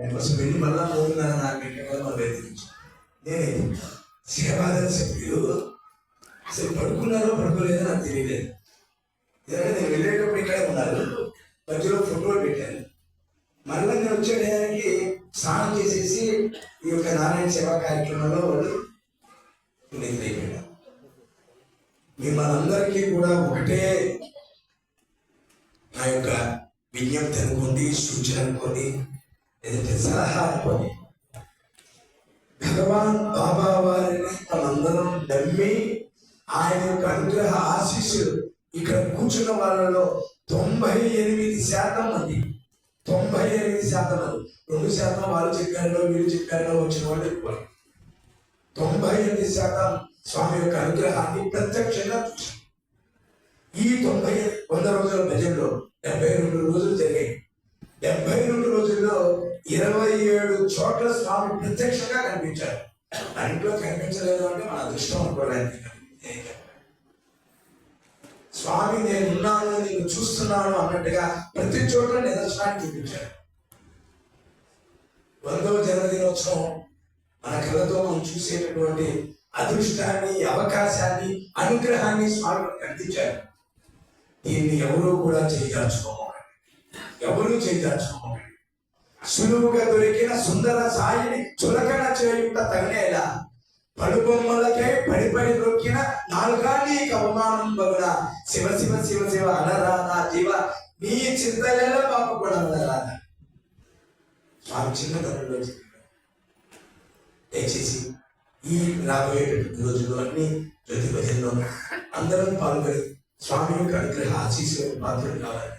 దానికోసం వెళ్ళి మళ్ళా మూడున్నర నాలుగు గంటల కదా మనం బయలుదేరించాం నేను సేవాదళ సభ్యులు అసలు పడుకున్నారో పడుకోలేదో నాకు తెలియలేదు. ఎందుకంటే నేను వెళ్ళేటప్పుడు ఇక్కడే ఉన్నారు మధ్యలో ఫోటోలు పెట్టాను. మళ్ళీ నేను వచ్చే టయానికి స్నానం చేసేసి ఈ యొక్క నారాయణ సేవా కార్యక్రమంలో వాళ్ళు నిద్రైపోయారు మిమ్మల్ని అందరికీ కూడా ఒకటే నా యొక్క విజ్ఞప్తి అనుకోండి సూచన అనుకోండి. లేదంటే సలహా భగవాన్ బాబా వారిని మనందరం నమ్మి ఆయన యొక్క అనుగ్రహ ఆశీస్సులు ఇక్కడ కూర్చున్న వాళ్ళలో తొంభై ఎనిమిది శాతం మంది తొంభై ఎనిమిది శాతం మంది రెండు శాతం వాళ్ళు చెప్పారో వీళ్ళు చెప్పారో వచ్చిన వాళ్ళు ఎక్కువ. తొంభై ఎనిమిది శాతం స్వామి యొక్క అనుగ్రహాన్ని ప్రత్యక్షంగా చూశారు. ఈ తొంభై వంద రోజుల భజనలో డెబ్బై రెండు రోజులు జరిగాయి. ఇరవై ఏడు చోట్ల స్వామి ప్రత్యక్షంగా కనిపించారు. మన ఇంట్లో కనిపించలేదు అంటే మన అదృష్టం అనుకోవడానికి స్వామి నేను ఉన్నాను నేను చూస్తున్నాను అన్నట్టుగా ప్రతి చోట్ల నిదర్శనాన్ని చూపించాడు వందవ జన్మదినోత్సవం మన కళతో మనం చూసేటటువంటి అదృష్టాన్ని అవకాశాన్ని అనుగ్రహాన్ని స్వామి మనకు దీన్ని ఎవరూ కూడా చేయదాచుకోమండి ఎవరూ చేయదాచుకోమండి సులువుగా దొరికిన సుందర సాయిని చులకన చేయుట తగనేలా. పడుబొమ్మలకై పడి పడి దొరికిన నాలుగాని అవమానం బగున శివ శివ శివ శివ అనరా నా జీవ నీ చింతలలో మాకు కూడా అనరా వారు చిన్నతనంలో దయచేసి ఈ రాబోయేటటువంటి రోజుల్లో అన్ని జ్యోతి భజనలో అందరం పాల్గొని స్వామి యొక్క అనుగ్రహ ఆశీస్సు పాత్రలు కావాలి.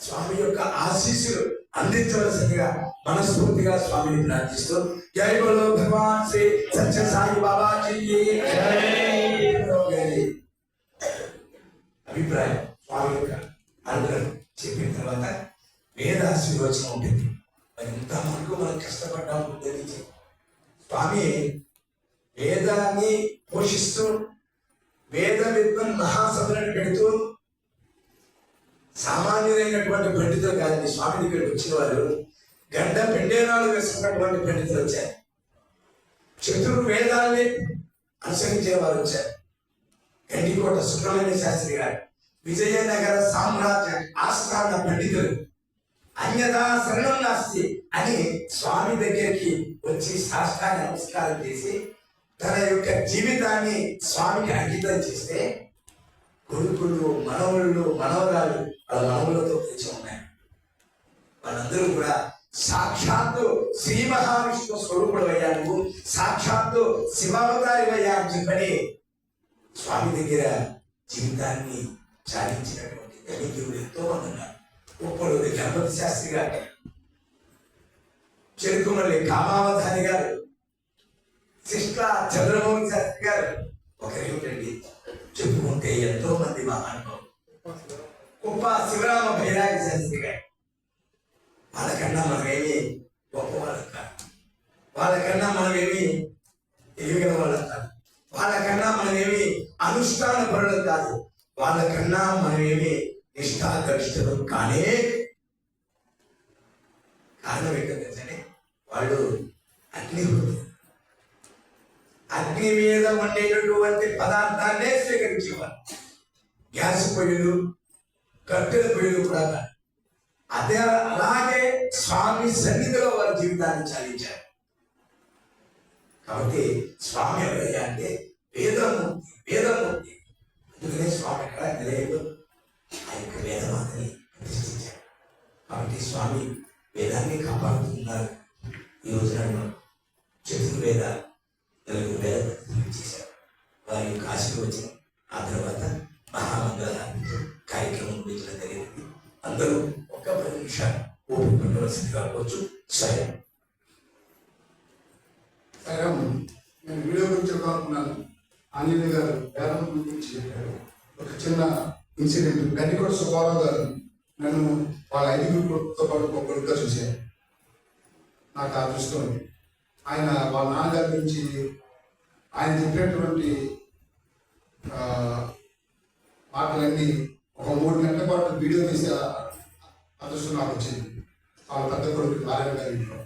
స్వామి యొక్క ఆశీస్సులు అందించవలసిందిగా మనస్ఫూర్తిగా స్వామిని ప్రార్థిస్తూ జై బోలో భగవాన్ శ్రీ సత్య సాయి బాబాజీ అభిప్రాయం స్వామి యొక్క అనుగ్రహం చెప్పిన తర్వాత వేద ఆశీర్వచనం ఉంటుంది. మరి ఇంతవరకు మనం కష్టపడ్డాం ఉద్ధరించి స్వామి వేదాన్ని పోషిస్తూ వేద విద్వన్ మహాసభలను పెడుతూ సామాన్యులైనటువంటి పండితులు కాదండి స్వామి దగ్గరికి వచ్చిన వారు గడ్డ పెండేరాలు వేసుకున్నటువంటి పండితులు వచ్చారు. చతుర్వేదాల్ని వేదాల్ని అనుసరించేవారు వచ్చారు. గండికోట సుబ్రహ్మణ్య శాస్త్రి గారు విజయనగర సామ్రాజ్య ఆస్థాన పండితులు. అన్యదా శరణం నాస్తి అని స్వామి దగ్గరికి వచ్చి సాష్టాంగ నమస్కారం చేసి తన యొక్క జీవితాన్ని స్వామికి అంకితం చేస్తే కొడుకులు మనవళ్ళు మనవరాలు వాళ్ళ మనవులతో స్వామి దగ్గర జీవితాన్ని చాలించినటువంటి ధనికులు ఎంతో మంది ఉన్నారు ఉప్పలు గణపతి శాస్త్రి గారు చెరుకుమల్లి కామావధాని గారు శిష్ట చంద్రమోహన్ శాస్త్రి గారు ఒకరేమిటండి చెప్పుకుంటే ఎంతో మంది మహానుభావులు కుప్ప శివరామ భైరాగ శాస్త్రి గారు వాళ్ళకన్నా మనమేమి గొప్ప కాదు వాళ్ళకన్నా మనమేమి ఎదిగిన వాళ్ళు కాదు వాళ్ళకన్నా మనమేమి అనుష్ఠాన పరులు కాదు వాళ్ళకన్నా మనమేమి నిష్ఠాగరిష్ఠులు కానీ కారణం ఏంటంటే వాళ్ళు అగ్ని అగ్ని మీద ఉండేటటువంటి పదార్థాన్నే స్వీకరించేవారు. గ్యాస్ పొయ్యిలు కట్టెల పొయ్యిలు కూడా అదే అలాగే స్వామి సన్నిధిలో వారి జీవితాన్ని చాలించారు. కాబట్టి స్వామి ఎవరయ్యా అంటే వేదమూర్తి. వేదమూర్తి అందుకనే స్వామి ఎక్కడ నిలయడు ఆ యొక్క వేదమాతని ప్రతిష్ఠించారు. కాబట్టి స్వామి వేదాన్ని కాపాడుతున్నారు. ఈ రోజున చతుర్వేద నలుగురు వేద చేశారు. వారి యొక్క ఆశీర్వచనం ఆ తర్వాత మహామంగళాన్ని కార్యక్రమం గురించడం జరిగింది అందరూ ఒక పది నిమిషాలు ఓపిక పట్టవలసిందిగా కావచ్చు సరే. సరే నేను వీడియో గురించి చెప్పాలనుకున్నాను. అనిల్ గారు వేదం గురించి చెప్పారు. ఒక చిన్న ఇన్సిడెంట్. గండికోట సుబ్బారావు గారు నన్ను వాళ్ళ ఐదుగురితో పాటు ఒక చూశారు. నాకు ఆ దృష్టిలో ఉంది. ఆయన వాళ్ళ నాన్నగారి గురించి ఆయన చెప్పినటువంటి మాటలన్నీ ఒక మూడు గంటల పాటు వీడియో తీసే అదృష్టం నాకు వచ్చింది. వాళ్ళ పెద్ద కొడుకు నారాయణ గారి ఇంట్లో.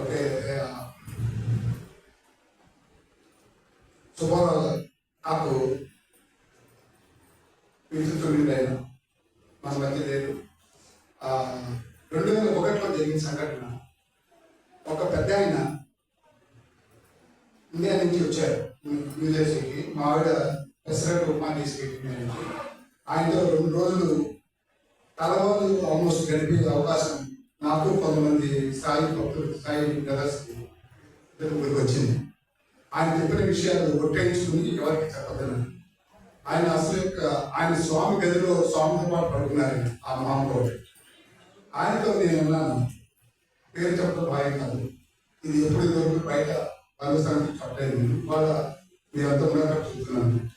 ఓకే ఆ, సుబ్బారావు గారు నాకు విద్యుత్ ఆయన మన మధ్య లేదు. రెండు వేల ఒకటిలో జరిగిన సంఘటన ఒక పెద్ద ఆయన ఇండియా నుంచి వచ్చారు. న్యూజెర్సీకి మా ఆవిడ పెసరట్ ఉప్మా తీసుకెళ్ళి ఆయనతో రెండు రోజులు కలవాళ్ళు ఆల్మోస్ట్ గడిపే అవకాశం నాకు కొంతమంది సాయి భక్తులు సాయి బ్రదర్స్కి వచ్చింది. ఆయన చెప్పిన విషయాలు ఒట్టేయించుకుని ఎవరికి చెప్పదని ఆయన అసలు యొక్క ఆయన స్వామి గదిలో స్వామితో పాటు పడుకున్నారు ఆ మహానుభావుడు. ఆయనతో నేను ఉన్నాను. పేరు చెప్పడం భయం కాదు. ఇది ఎప్పుడు వరకు బయట పంపిస్తానికి చెప్పలేదు వాళ్ళ మీరంతా ఉన్నట్టు చూస్తున్నాను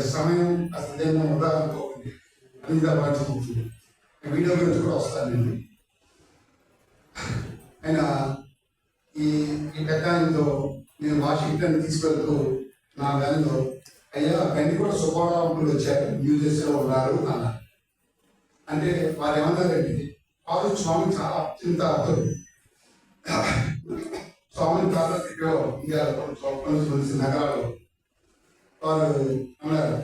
సమయం అసలు ఏమో ఉందా అని ఇలా చూస్తుంది వీడియో గురించి కూడా వస్తాను నేను ఆయన ఈ ఈ పెద్ద నేను వాషింగ్టన్ తీసుకెళ్తూ నా వ్యాన్లో అయ్యా గండి కూడా సుబ్బారావులు వచ్చారు న్యూ ఉన్నారు అన్నారు. అంటే వారు ఏమన్నారంటే వారు స్వామి చాలా అత్యంత అర్థం స్వామిని చాలా దగ్గర ఇండియాలో నగరాలు వారు అన్నారు.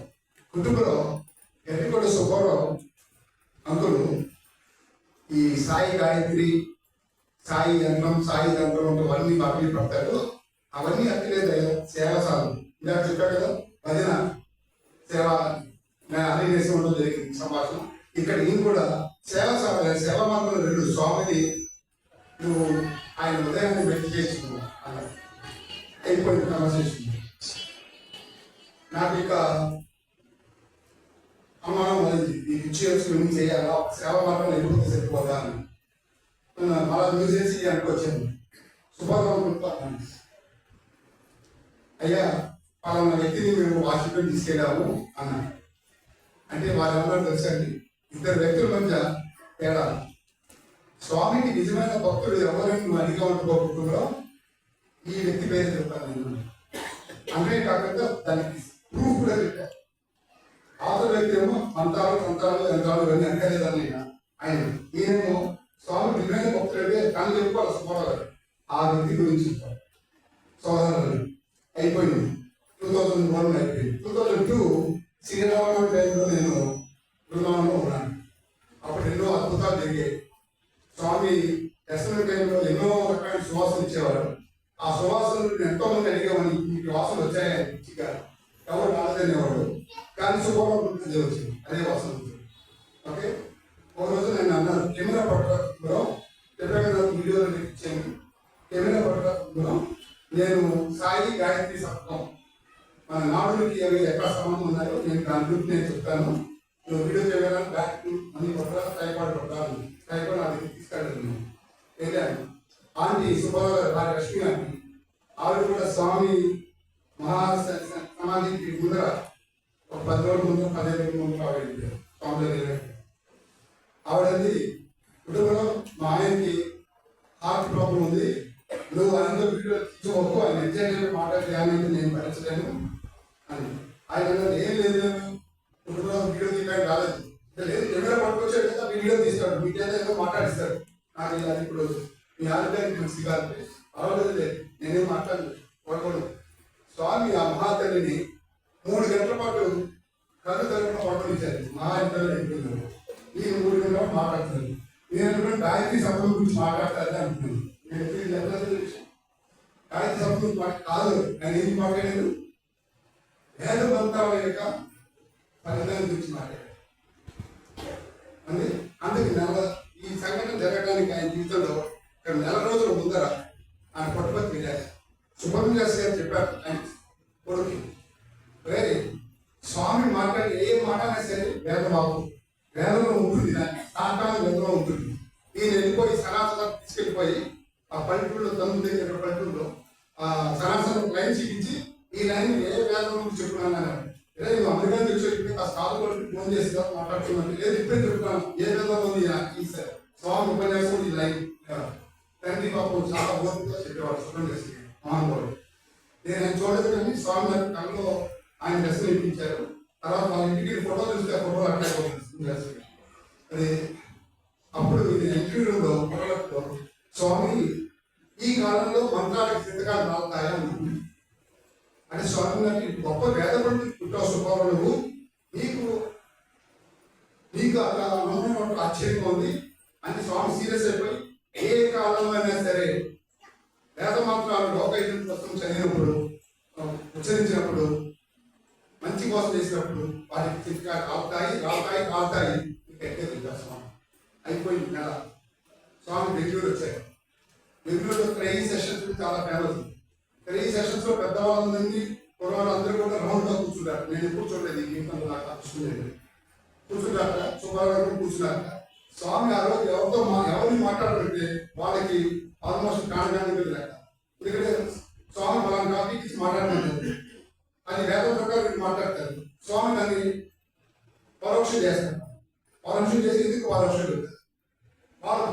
కుటుంబంలో ఎర్రికొండ సుబ్బారావు అంకులు ఈ సాయి గాయత్రి సాయి యంత్రం సాయి యంత్రం అవన్నీ కాపీ పడతారు. అవన్నీ అక్కలేదు సేవసాలు ఇలా చెప్పాడు కదా భజన సేవ అన్ని చేసి ఉండడం జరిగింది సంభాషణ. ఇక్కడ ఈయన కూడా సేవసాల సేవ మార్గంలో రెండు స్వామిని నువ్వు ఆయన ఉదయాన్ని వ్యక్తి చేసుకున్నావు అన్నారు అయిపోయింది కన్వర్సేషన్ నాకు ఇక అనుమానం మొదలైంది ఈ పిక్చర్స్ చేయాలా? సేవ మార్గం ఎప్పుడు సరిపోదా అని. మళ్ళీ మళ్ళా న్యూస్ చేసి అనుకొచ్చాను శుభాకాంక్షలు అయ్యా పలానా వ్యక్తిని మేము వాషింగ్టన్ తీసుకెళ్ళాము అన్నాను అంటే వారు ఎవరో తెలుసండి ఇద్దరు వ్యక్తుల మధ్య తేడా. స్వామికి నిజమైన భక్తుడు ఎవరైనా నువ్వు అడిగా ఉంటుకోకుండా ఈ వ్యక్తి పేరు చెప్తాను నేను. అంటే కాకుండా దానికి ప్రూఫ్ కూడా పెట్టారు ఆతల వ్యక్తి ఏమో మంత్రాలు మంత్రాలు యంత్రాలు ఇవన్నీ అక్కర్లేదని ఆయన ఆయన ఈయనేమో స్వామి నిజమైన భక్తుడే కానీ చెప్పుకోవాలి సుమారు ఆ వ్యక్తి గురించి చెప్పాలి. సోదరులు అయిపోయింది. టూ థౌజండ్ వన్ అయిపోయింది. టూ థౌజండ్ టూ శ్రీరామ టైంలో నేను బృందావనంలో ఉన్నాను. అప్పుడు ఎన్నో అద్భుతాలు జరిగాయి. స్వామి దర్శనం టైంలో ఎన్నో రకాల సువాసన ఇచ్చేవారు. ఆ సువాసనలు ఎంతో మంది అడిగేవాడిని మీకు వాసనలు వచ్చాయని పిచ్చిగా ఎవరు రాలేదనేవాడు కానీ శుభ్రం గుర్తు వచ్చింది. అదే వాసన ఓకే? ఒక రోజు నేను అన్నాను కెమెరా పట్టుకుందో చెప్పాను వీడియోలు వీడియోలో ఇచ్చాను కెమెరా పట్టుకుందో నేను సాయి గాయత్రి సప్తం మన నాడులకి అవి ఎక్కడ సంబంధం ఉన్నాయో నేను దాని గురించి నేను చెప్తాను. నువ్వు వీడియో చేయగలను బ్యాక్ అన్ని పట్ల టైపాడ్ పట్టాను టైపాడ్ నా దగ్గర తీసుకెళ్ళాను వెళ్ళాను ఆంటీ సుబ్బారావు గారు లక్ష్మి ఆంటీ ఆవిడ కూడా స్వామి మహా సమాధికి ముందర ఒక పది రోజుల ముందు పదిహేను రోజుల ముందు ఆవిడ వెళ్ళారు. స్వామి దగ్గర వెళ్ళారు. ఆవిడది కుటుంబంలో మా ఆయనకి హార్ట్ ప్రాబ్లం ఉంది నువ్వు ఆయనతో వీడియో తీసుకోకు ఆయన ఎగ్జాక్ట్ మాట్లాడి ఆయన నేను భరించలేను అని ఆయన అన్నారు, ఏం లేదు కుటుంబంలో వీడియో తీయడానికి రాలేదు అంటే లేదు ఎవరైనా పట్టుకొచ్చాడు కదా వీడియో తీస్తాడు మీడియా ఏదో మాట్లాడిస్తాడు. నాకు ఇలా ఇప్పుడు మీ ఆరోగ్యానికి మంచిది కాదు పర్వాలేదు నేనేం మాట్లాడలేదు పడుకోడు. స్వామి ఆ మహాతల్లిని మూడు గంటల పాటు కళ్ళు తరపున పట్టుకొచ్చారు మా ఇంట్లో ఇంటున్నారు ఈ మూడు గంటల పాటు మాట్లాడుతున్నారు నేను అనుకున్నాను గాయత్రి సభల గురించి మాట్లాడతారని అనుకున్నాను. నేను ఎప్పుడు గాయత్రి సభ గురించి కాదు నేను ఏం మాట్లాడలేదు. వేద మంత్రాల ఫలితాన్ని గురించి మాట్లాడాను అంతే అందుకే నెల ఈ సంఘటన జరగడానికి ఆయన జీవితంలో ఇక్కడ నెల రోజుల ముందర ఆయన పట్టుబడి వెళ్ళారు సుబ్రహ్మణ్యాస్ గారు చెప్పారు ఆయన కొడుకు రే స్వామి మాట్లాడి ఏ మాట అయినా సరే వేదబాబు వేదంలో ఉంటుంది దాన్ని సాకాలం వేదంలో ఉంటుంది ఈయన వెళ్ళిపోయి సనాతన తీసుకెళ్ళిపోయి ఆ పల్లెటూరులో తమ్ముడు దగ్గర పల్లెటూరులో ఆ సనాతన లైన్ చూపించి ఈ లైన్ ఏ వేదం గురించి చెప్పుకున్నాను అన్నాడు రే నువ్వు అమెరికా ఫోన్ చేసి మాట్లాడుతున్నాను లేదు ఇప్పుడే చెప్తాను. ఏ ఉంది ఈ స్వామి ఉపన్యాసం ఈ లైన్ తండ్రి పాపం చాలా ఓపికగా చెప్పేవాడు మహానుభావుడు నేను ఆయన కానీ స్వామి గారి కళ్ళలో ఆయన దర్శనం ఇప్పించారు. తర్వాత వాళ్ళ ఇంటికి ఫోటో చూస్తే ఫోటో అట్లా అది అప్పుడు ఇది ఇంటర్వ్యూలో స్వామి ఈ కాలంలో మంత్రాలకు సింతకాలు రాలుతాయా అంటే స్వామి గారికి గొప్ప వేద పండితుడు పుట్టావు సుబ్బారావు నువ్వు నీకు నీకు అలా నమ్మకం ఆశ్చర్యంగా ఉంది అని స్వామి ఏ కాలంలోనైనా సరే వేద మంత్రాలు లోకైతం పుస్తకం చదివినప్పుడు ఉచ్చరించినప్పుడు మంచి కోసం చేసినప్పుడు వాటికి చిట్కా కాలుతాయి రాతాయి కాలుతాయి ఎక్కే స్వామి అయిపోయింది నెల. స్వామి బెంగళూరు వచ్చారు. బెంగళూరులో త్రీ సెషన్స్ చాలా ఫేమస్ త్రీ సెషన్స్లో పెద్దవాళ్ళందరినీ కుర్రవాళ్ళు అందరూ కూడా రౌండ్గా కూర్చుంటారు నేను కూర్చోలేదు ఈ జీవితంలో నాకు కూర్చునేది కూర్చుంటాక సుబ్బారావు గారు కూర్చున్నాక స్వామి ఆ రోజు ఎవరితో మా ఎవరిని మాట్లాడాలంటే వాళ్ళకి ఆల్మోస్ట్ కాణగానే వెళ్ళాక ఎందుకంటే స్వామి వాళ్ళని టాపిక్ ఇచ్చి మాట్లాడలేదు అది వేద ప్రకారం మాట్లాడతారు. స్వామి దాన్ని పరోక్షం చేస్తారు. పరోక్షం చేసి ఎందుకు పరోక్షం వాళ్ళు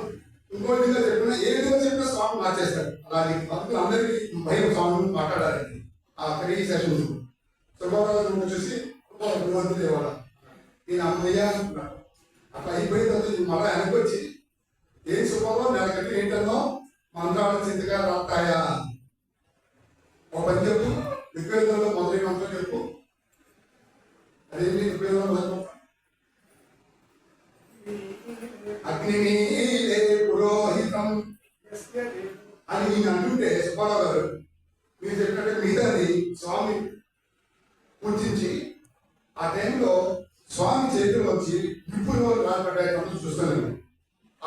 ఇంకో విధంగా చెప్పినా ఏ విధంగా చెప్పినా స్వామి మార్చేస్తారు. అలాగే భక్తులు అందరికీ భయం స్వామి మాట్లాడాలి ఆ త్రీ సెషన్స్ సుబ్బారావు వచ్చేసి భగవంతుడు నేను అమ్మయ్య అనుకున్నాను. అట్లా అయిపోయిన తర్వాత మళ్ళీ వెనక్కి వచ్చి ఏం సుబ్బారావు నెలకట్టి ఏంటన్నో మంత్రాల చింతగా రాస్తాయా? ఒక పని చెప్పు ఋగ్వేదంలో మొదటి మంత్రం చెప్పు. అదేంటి ఋగ్వేదంలో అగ్ని పురోహితం. అని నేను అంటుంటే సుబ్బారావు గారు మీరు చెప్పినట్టు మిగతాది స్వామి పూజించి ఆ టైంలో స్వామి చేతిలోంచి నిప్పుల రాబడ్డాయి చూస్తాను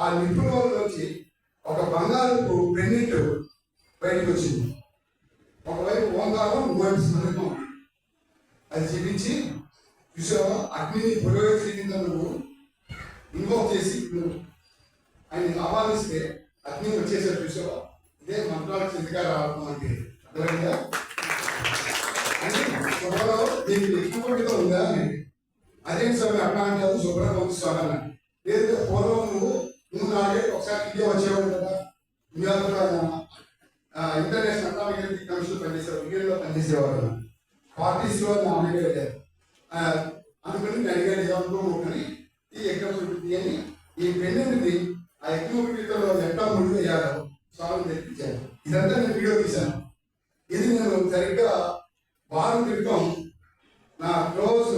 ఆ నిప్పుల వచ్చి ఒక బంగారపు పెన్నెట్ బయటకు వచ్చింది. ఒకవైపు ఓంకారం ఇంకోవైపు స్మరణం అది చూపించి చూసావా? అగ్నిని పురోహిత నువ్వు? ఇన్వాల్వ్ చేసి నువ్వు. ఆయన ఆహ్వానిస్తే అగ్ని వచ్చేసారు చూసావా? ఇదే మంత్రాలకు చెందిగా రావడం అంటే. అర్థమైందా? అంటే దీనికి ఎక్కువ ఉందా అని అదే సమయం అట్లా అంటే సుబ్రహ్మణ్యం స్వామి అన్నాడు లేదు పూర్వం నువ్వు నువ్వు నాడే ఒకసారి ఇండియా వచ్చేవాడు కదా? న్యూయార్క్ ఇంటర్నేషనల్ అటామిక్ కమిషన్ పనిచేసేవాడు ఇండియాలో పనిచేసేవాడు. పార్టీస్లో నా అమెరికా వెళ్ళారు అందుకని నేను అడిగాను ఏమనుకోమని ఈ ఎక్కమొకటి అని ఈ పెన్నెంట్ని ఆ ఎక్కమొకటిలో ఎట్లా ముందు వేయాలో స్వామి తెప్పించాను ఇదంతా నేను వీడియో తీశాను. ఇది నేను సరిగ్గా వారం క్రితం నా క్లోజ్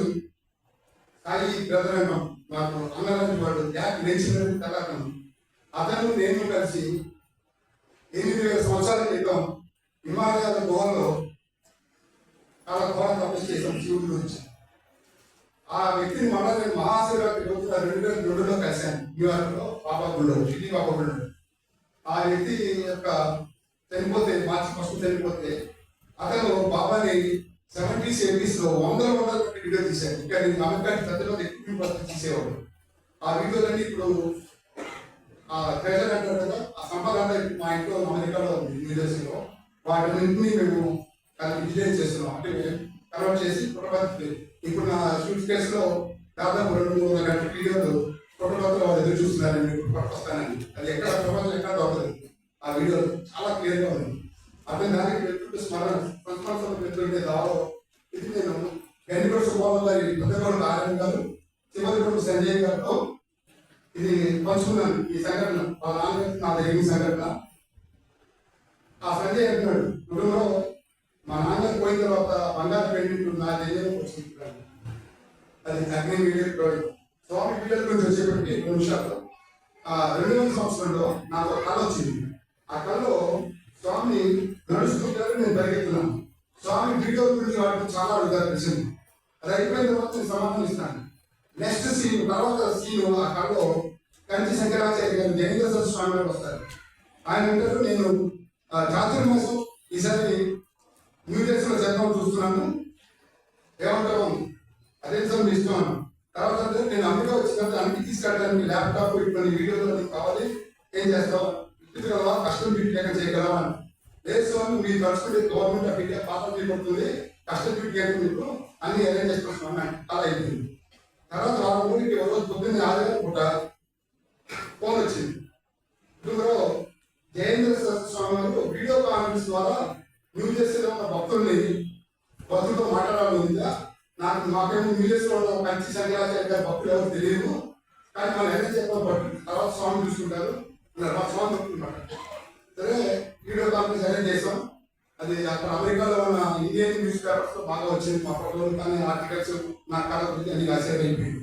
సాయి బ్రదర్ అన్నాం నాకు అన్నలాంటి వాడు యాక్ కళాకం అతను నేను కలిసి ఎనిమిది వేల సంవత్సరాల క్రితం హిమాలయాల గుహలో చాలా ఘోర తపస్సు చేశాం శివుడి గురించి ఆ వ్యక్తిని మళ్ళా నేను మహాశివరాత్రి రోజు రెండు వేల రెండులో కలిశాను. న్యూయార్క్లో లో బాబా గుళ్ళో. ఆ వ్యక్తి యొక్క చనిపోతే మార్చి ఫస్ట్ చనిపోతే అతను బాబాని సెవెంటీస్ ఎయిటీస్లో వందల వందల మంది వీడియో తీశారు ఇక్కడ నేను అమెరికా పెద్దలో ఎక్కువ తీసేవాడు ఆ వీడియోలన్నీ ఇప్పుడు ఆ ట్రైలర్ అంటారు కదా ఆ సంపద అంటే మా ఇంట్లో అమెరికాలో ఉంది వాటిని మేము విజిలెన్స్ చేస్తున్నాం. అంటే కన్వర్ట్ చేసి పుట్టపత్తి ఇప్పుడు నా షూట్ కేసులో దాదాపు రెండు మూడు వందల గంటల వీడియోలు పుట్టపత్రిలో వాళ్ళు ఎదురు చూస్తున్నారు మీకు ఇప్పుడు అది ఎక్కడ ప్రపంచం ఎక్కడ దొరకదు. ఆ వీడియో చాలా క్లియర్గా ఉంది. అదే దానికి పెట్టుకుంటే స్మరణ? సంస్మరణ పెట్టుకుంటే దావో ఇది నేను కూడా సుబ్బారావు గారి పెద్దగోడ నారాయణ గారు చివరి సంజయ్ గారితో ఇది పంచుకున్నాను. ఈ సంఘటన వాళ్ళ నాన్న నా జరిగిన సంఘటన. ఆ సంజయ్ అంటున్నాడు కుటుంబంలో మా నాన్నగారు పోయిన తర్వాత బంగారు పెళ్ళి నా దగ్గర వచ్చింది అది అగ్ని వీడియో ప్రాజెక్ట్ స్వామి వీడియో గురించి వచ్చేప్పటికి రెండు నిమిషాలు ఆ రెండు వేల సంవత్సరంలో నాకు కళ వచ్చింది. ఆ కళలో స్వామిని నడుస్తుంటారు నేను పరిగెత్తున్నాను. స్వామి వీడియో గురించి వాటిని చాలా అడుగుతారు తెలిసింది. అది అయిపోయిన తర్వాత నేను సమాధానం ఇస్తాను. నెక్స్ట్ సీన్ తర్వాత సీన్ ఆ కళలో కంచి శంకరాచార్య గారు జగేంద్ర స్వామి గారు వస్తారు. ఆయన అంటారు నేను ఆ, చాతుర్మాసం ఈసారి న్యూ లో జన్మం చూస్తున్నాను. ఏమంటాం అదే సమయం ఇస్తున్నాను తర్వాత అంటే నేను అమెరికా వచ్చినప్పుడు అన్ని తీసుకెళ్ళడానికి ల్యాప్టాప్ ఇటువంటి వీడియోలు నీకు కావాలి. ఏం చేస్తావు? ఇప్పటికల్లా కష్టం లేక చేయగలవా? అని. లేదు స్వామి మీరు తలుచుకుంటే గవర్నమెంట్ ఆఫ్ ఇండియా పాత్ర పడుతుంది కష్టం బిడ్డ మీకు అన్ని అరేంజ్ చేసుకుంటున్నాను అలా అయిపోయింది. తర్వాత వాళ్ళ ఊరికి ఒక రోజు పొద్దున్నే ఆదివారం పూట ఫోన్ వచ్చింది. ఇందులో జయేంద్ర స్వామి గారు వీడియో కాన్ఫరెన్స్ ద్వారా న్యూ జెర్సీలో ఉన్న భక్తుల్ని భక్తులతో మాట్లాడాలి నాకు మాకేమో న్యూ జెర్సీలో ఉన్న కంచి శంకరాచార్య గారి భక్తులు ఎవరు తెలియదు. కానీ మనం ఎలా చెప్పాలి తర్వాత స్వామి చూసుకుంటారు. మా స్వామి ఒప్పుకున్నాడు. సరే వీడియో కాన్ఫరెన్స్ అరేంజ్ చేసాం. అది అక్కడ అమెరికాలో ఉన్న ఇండియన్ న్యూస్ పేపర్స్తో బాగా వచ్చింది. మా ప్రభుత్వం కానీ ఆర్టికల్స్ నా కళ గురించి అది కాసేపు అయిపోయింది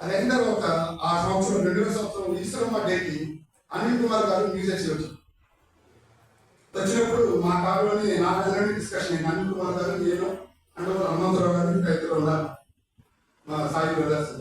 అది అయిన తర్వాత ఆ సంవత్సరం రెండు వేల సంవత్సరం ఈశ్వరమ్మ డేకి అనిల్ కుమార్ గారు న్యూస్ వచ్చి వచ్చారు. వచ్చినప్పుడు మా కాలంలోనే నా దగ్గర డిస్కషన్ అయింది అనిల్ కుమార్ గారు నేను అంటే హనుమంతరావు గారు రైతులు ఉన్నారు. సాయి బ్రదర్స్